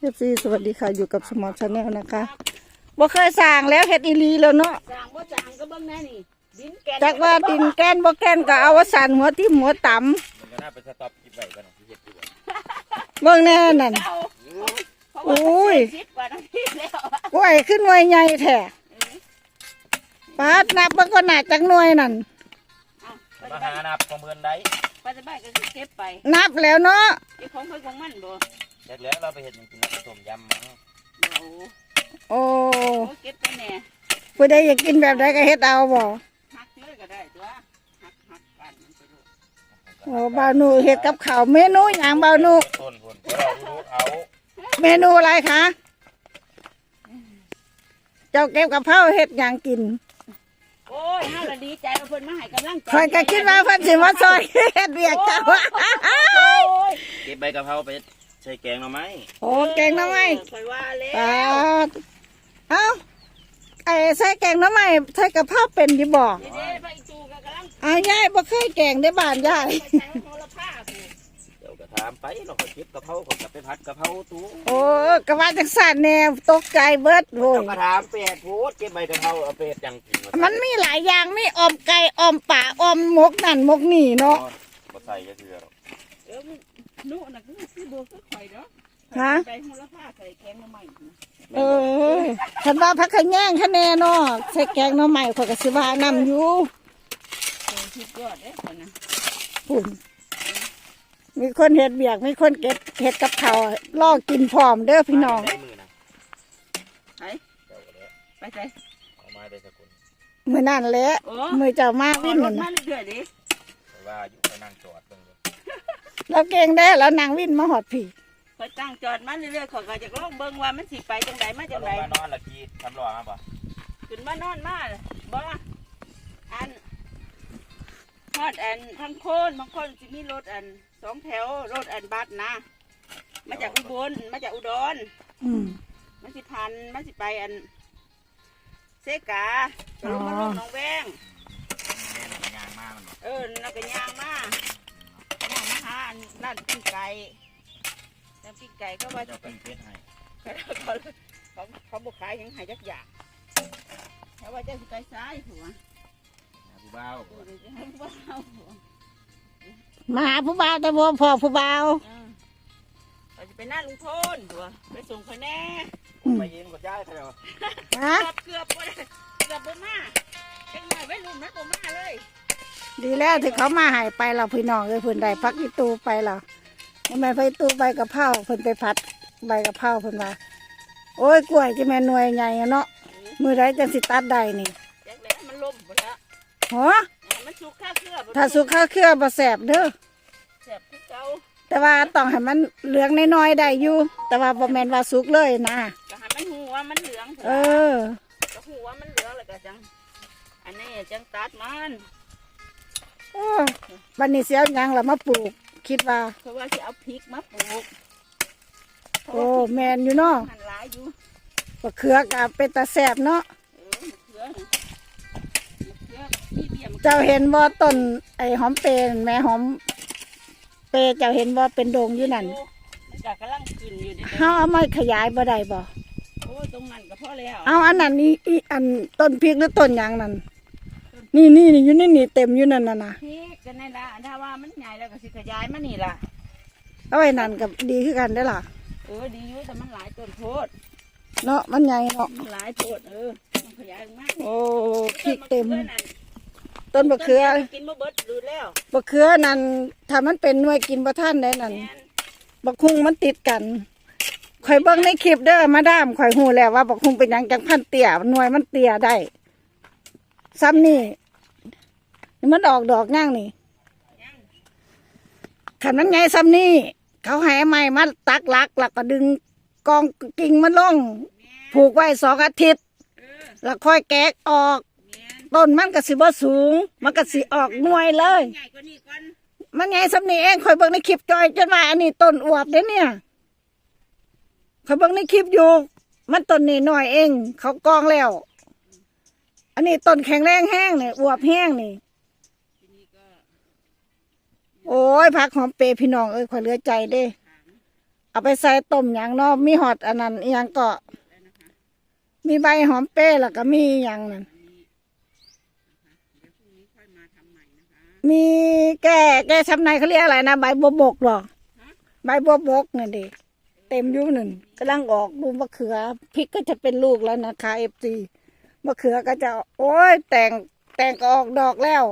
เอฟซีสวัสดีค่ะอยู่กับสมอลชาแนลนะคะบ่เคยสั่งแล้วเฮ็ดอีหลีแล้วเนาะจางบ่จางก็เบิ่งแน่นี่ดินแกนจักว่าดินแกนบ่แกนก็เอาว่าสั่นหัวที่หัวต่มันก็น่าไปสต็อปคลิปไว้กันที่เฮ็ดอยู่อะำเบิ่งแน่นั่นเอาเพราะโอ้ว่ายสิบกว่านาทีแล้วกล้วยขึ้นหน่วยใหญ่แท้ปาดนับเบิ่งก็น่าจักหน่วยนั่นเอาไปมาจะหานับของเพิ่นได้ไปจะบ้านก็สิเก็บไป นับแล้วเนาะเก็บของเพิ่นของมันบ่ แรกแล้วเราไปเฮ็ดหยังกินน้ำต้มยำมั้งโอ้โอ้โหเก็บไปแน่ผู้ใดอยากกินแบบใดก็เฮ็ดเอาบ่หักเลยก็ได้ตัวหักหักกันมันไปลูกโอ้บ่าวหนูเฮ็ดกับข้าวเมนูหยังบ่าวหนูต้นพุ่นเราดูเอาเมนูอะไรคะ เจ้าเก็บกับเผาเฮ็ดหยังกินโอ้ยเฮาละดีใจว่าเพิ่นมาให้กำลังใจคอยก็คิดว่าเพิ่นสิมาซอยเฮ็ดเวียกเจ้าโอ้ยเก็บใบกะเพราไป ใส่แกงหน่อไม้โอ้แกงหน้ำไม้คอยว่าแล้ปาวดเอ้าไอ้ใส่แกงหน้ำไม้ใส่กะเพราเป็นดิบ่นี่เด้ไปอีตูก็กำลังอายายบ่เคยแกงได้บ้านยายไปใช้โหระพาสิเดี๋ยวก็ถามไปเราก็เก็บกะเพราเขาก็ไปผัดกะเพราตู้โอ้กะว่าจังสั่นแนวตกใจเบิดโว้ยเราก็ถามเป็ดโพดเก็บใบกะเพราเอาไปเฮ็ดหยังกินวะมันมีหลายอย่างมีออมไก่ออมป่าออมหมกนั่นหมกนี่เนาะ บ่ใส่ก็คือหรอกเออมัน นู่นน่ะคือคือบ่คือข่อยเนาะฮะไปโหระพาใส่แกงมาใหม่นะเออฉันว่าพักขะแย่งคะแนนเนาะใส่แกงหน้ำไม้ข่อยก็สิว่านํอยู่โอ้ยสุดยอดเด้คนนะปุ่นมีคนเฮ็ดเบียกมีคนเก็บเฮ็ดกับข้าวล่อกินพร้อมเด้อพี่น้องใส่มือนะไปเจ้าก็แล้วไปใส่เอามาได้สักคนมื้อนั่นแหละโอ้มื้อเจ้ามาวิวิ่นนรนั่ถนมาน่ะเรื่อยๆดิแต่ว่าอยู่ไปนั่งจอดเบิ่งอยู่ เราเก่งได้แล้วนางวิ่นมาหอดผีคอยตั้งจอดมาเรื่อยๆขอยก็จะลองเบิ่งว่ามันสิไปจังใดมาเราจังลใดงมานอนละกี้ทำรอมาบ่ขึ้นมานอนมาบ่อันฮอดอันทั้งโคนบางคนสิมีรถอันสองแถวรถอันบัสนะ มาจากอุบลมาจากอุดรอืมมันสิพันมันสิไปอันเซกาก็ลงมาลงหนองแวงแม่น่ะยางมามันบ่เออแล้วก็ย่างมา ร้านปิ้งไก่ร้านปิ้งไก่ก็ว่าเจ้าเป็นเพชรให้เขาเขาเขาบอกขายหยังใหายจักอย่างแต่ว่าเจะสิไปซ้ายหัวนะผู้บ่าวเออเดี๋ยวจะให้ว่าเอาหัวมาหาผู้บ่าวแต่บ่พอผู้บ่าวเออเราจะไปหน้าลุงพลหัวไปส่งเขาแน่ไปยืมกับยายเขาเด้อฮะเกือบเกือบบ่ได้เกือบบ่มาเอ็งหน่อยไว้รุ่นมันบ่มาเลย ดีแล้วที่เขามาใหายไปเราพี่น้องเลยเพิ่นได้พักอีตูไปเราแม่นไปตูใบกะเพราเพิ่นไปพัดใบกะเพราเพิ่นว่าโอ้ยกล้วยจะแม่นหน่วยใหญ่อะเนาะมือไรจังสิตัดได้นี่แจ็คแล้วมันล่มหมดแล้วฮะมันสุกข้าเครือบ่ถ้าสุกข้าวเครือบ่แสบเด้อแซ่บคือเก่าแต่ว่าต้องให้มันเหลืองน้อยๆได้อยู่แต่ว่าบ่แม่นว่าสุกเลยนะก็ให้มันหูว่ามันเหลืองเออก็หูว่ามันเหลืองแล้วก็จังอันนี้จังตัดมัน โอ้บัดนี้เสียหยังล่ะมาปลูก คิดว่า เพราะว่าสิเอาพริกมาปลูกโอ้แม่นอยู่เนาะมันหลายอยู่บะเขือกับเป็นตาแสบเนาะเออมะเขือน่ะมะเขือพี่เบี้ยมะเขือเจ้าเห็นบ่ต้นไอ้หอมเปรนแม่หอม เปรเจ้าเห็นบ่เป็นโดงอยู่นั่นมันก็กำลังขึ้นอยู่เดี๋ยวเฮาเอามาขยายบ่ได้บ่โอ้ยตรงนั้นก็พอแล้วเอาอันนั้นนี่อีอันต้นพริกหรือต้นหยังนั่น นี่นี่นี่อยู่นี่นี่เต็มอยู่นั่นน่ะนะพริกกันในละถ้าว่ามันใหญ่แล้วก็สิขยายมานี่ล่ะเอาไว้นั่นกับดีคือกันได้อล่ะ เออดีอยู่แต่มันหลายต้นโพดเนาะมันใหญ่เนาะมันหลายโพดเออต้องขยายมากโอ้พริกเต็ม ต้นมะต้นบะเขือต้นนี้กินบ่เบิดดูแล้วบะเขือนั่นถ้ามันเป็นหน่วยกินบ่ทันได้นั่น แม่นบักฮุงมันติดกันข่อยเบิ่งในคลิปเด้อมาดามข่อยหูแล้วว่าบักฮุงเป็นหยังจังพันเตี้ยหน่วยมันเตี้ยได้ ซ้ำนี่นี่ มันออกดอกย่างนี่ยังขันมันไงซ้ำนี่เขาให้ไม้มาตักหลักแล้วก็ดึงกองกิ่งมันลง ผูกไว้สองอาทิตย์ แล้วค่อยแกะออก ต้นมันก็สิบ่สูง มันก็สิออกหน่วยเลยใหญ่กว่านี้ก่อนมันไงซ้ำนี่เองข่อยเบิ่งในคลิปจอยจนว่าอันนี้ต้นอวบเด้เนี่ยข่อยเบิ่งในคลิปอยู่ มันต้นนี่หน่อยเอง เขากองแล้ว อันนี้ต้นแข็งแรงแห้งเนี่ยอวบแห้งนี่ โอ้ยผักหอมเปรย์พี่น้องเอ้ยขอเหลือใจเด้ เอาไปใส่ต้มอย่างเนอกมีหอดอันนั้นอหยังก็มีใบหอมเป้แล้วก็มีอหยังนั่นมีแก่แก่ชำในเขาเรียกอะไรนะใบบัวบกหรอใบบัวบกนั่นดิเต็มอยุ่หนึ่งกำลังออกดูมะเขือพริกก็จะเป็นลูกแล้วนะคะเอฟซีมะเขือก็จะ โอ้ยแต่งแต่งก็ออกดอกแล้ว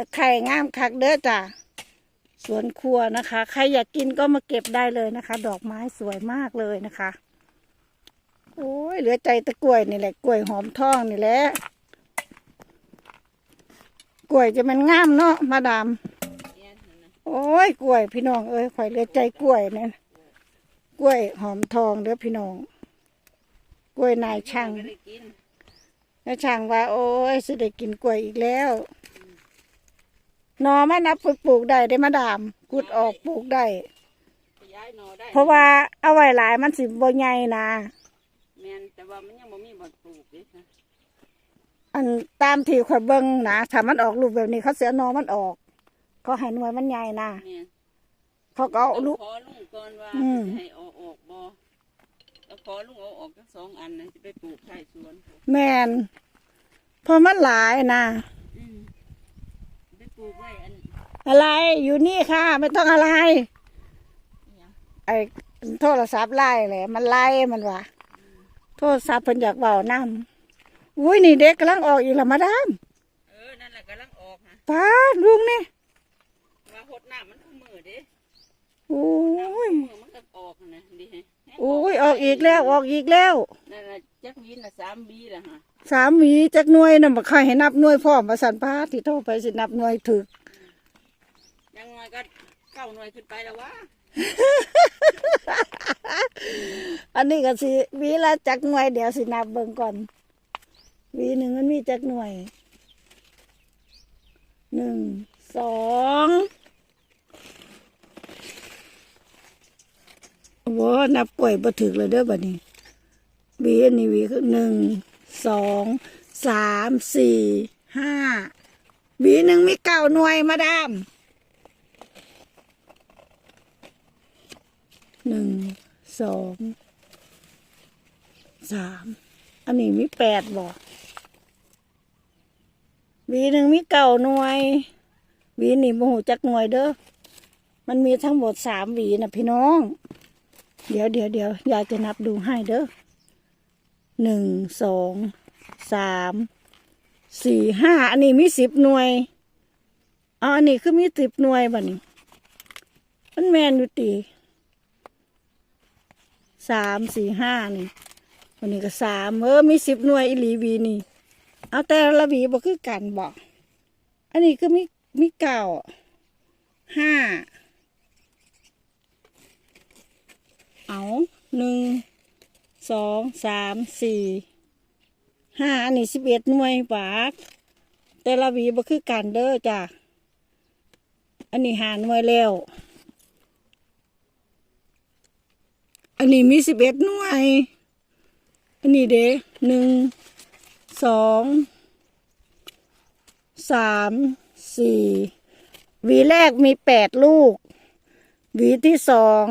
ตะไคร่งามคักเด้อจ้ะสวนครัวนะคะ ใครอยากกินก็มาเก็บได้เลยนะคะ ดอกไม้สวยมากเลยนะคะ โอ้ยเหลือใจตะกล้วยนี่แหละกล้วยหอมทองนี่แหละกล้วยจะมันงามเนาะมาดามโอ้ยกล้วยพี่น้องเอ้ยข่อยเหลือใจกล้วยเนี่ยกล้วยหอมทองเด้อพี่น้อง กล้วยนายช่างนนายช่างว่า โอ้ยสิได้กินกล้วยอีกแล้ว หนอมันนับฝึกปลูกได้ได้อมาดามกุดออกปลูกได้ ขยายหนอได้เพราะว่าเอาไว้หลายมันสิบ่ใหญ่นะแม่นแต่ว่ามันยังบ่มีบ่อนปลูกเด้ค่ะอันตามที่ข่อยเบิ่งนะถ้ามันออกลูกแบบนี้เขาเสียหนอมันออก เขาให้หน่วยมันใหญ่นะแม่นเขาก็เอาลูก ขอลุงก่อนว่าอืมให้เอาออกบ่แล้วขอลุงเอาออกทั้งสองอันนะจะไปปลูกไข่สวนแมนเพราะมันหลายนะอืมไปปลูกไว้อันอะไรอยู่นี่ค่ะ ไม่ต้องอะไรอิหยังไอ้โทรศัพท์ไล่แหละมันไล่มันว่ะโทรศัพท์เพิ่นอยากเบาน้ำอุ้ยนี่เด็กกำลังออกอีกและมาดามเออนั่นแหละกำลังออกฮะป้าดลุงนี่ว่าหดน้ำมันคือมือเด้โอ้ยมือมันก็ออกนะดิฮะโอ้ยออกอีกแล้วออกอีกแล้วนั่นน่ะจักวินน่ะสามวีละฮะ สามหวีจักหน่วยน่ะบ่ค่อยให้นับหน่วยพร้อมว่าสันป้าที่โทรไปสินับหน่วยถึกยังไงก็เก้าหน่วยขึ้นไปแล้ววะอันนี้ก็สิหวีละจักหน่วยเดี๋ยวสินับเบิ่งก่อนหวีหนึ่งมันมีจักหน่วยหนึ่งสองโว้นับกล้วยบ่ถึกเลยเด้อบัดนี้หวีอันนี้หวีคือหนึ่ง สองสามสี่ห้าหวีหนึ่งมีเก้าหน่วยมาดามหนึ่งสองสามอันนี้มีแปดบ่หวีหนึ่งมีเก้าหน่วยวีนี่โมโหจักหน่วยเด้อมันมีทั้งหมดสามวีนะพี่น้อง เดี๋ยวเดี๋ยวเดี๋ยวยายจะนับดูให้เด้อ หนึ่งสองสามสี่ห้าอันนี้มีสิบหน่วยอ๋ออันนี้คือมีสิบหน่วยบ่นี่มันแมนอยู่ตีสามสี่ห้านี่วันนี้ก็สามเออมีสิบหน่วยอีหลีวีนี่ เอาแต่ละวีบ่คือกันบอกอันนี้คือมีมีเก้าห้าเอาหนึ่ง สองสามสี่ห้าอันนี้สิบเอ็ดหน่วยบาทแต่ละวีบ่คือกันเด้อจ้ะอันนี้หาหน่วยแล้ว อันนี้มีสิบเอ็ดหน่วย อันนี้เด้หนึ่งสองสามสี่วีแรกมีแปดลูก วีที่สอง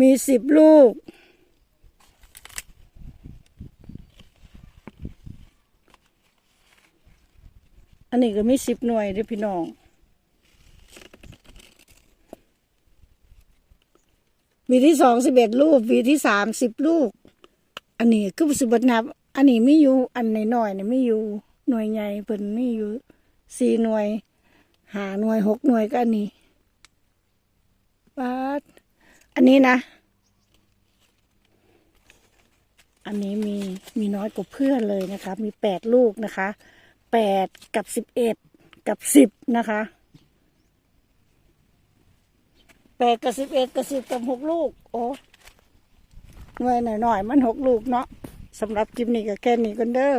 มีสิบลูก อันนี้ก็มีสิบหน่วยด้อพี่น้องวีที่สองสิบเอ็ดลูกวีที่สามสิบลูก อันนี้คือสิบนับ อันนี้ไม่อยู่ อันหน่อยๆเนี่ยไม่อยู่ หน่วยใหญ่เพิ่นไม่อยู่สี่หน่วยหาหน่วยหกหน่วยก็อันนี้ปัดอันนี้นะ อันนี้มีมีน้อยกว่าเพื่อนเลยนะคะ มีแปดลูกนะคะ แปดกับสิบเอ็ดกับสิบนะคะแปดกับสิบเอ็ดกับสิบกับหกลูก โอ้หน่อยหน่อยๆมันหกลูกเนาะสำหรับคลิปนี้ก็แค่นี้กันเด้อ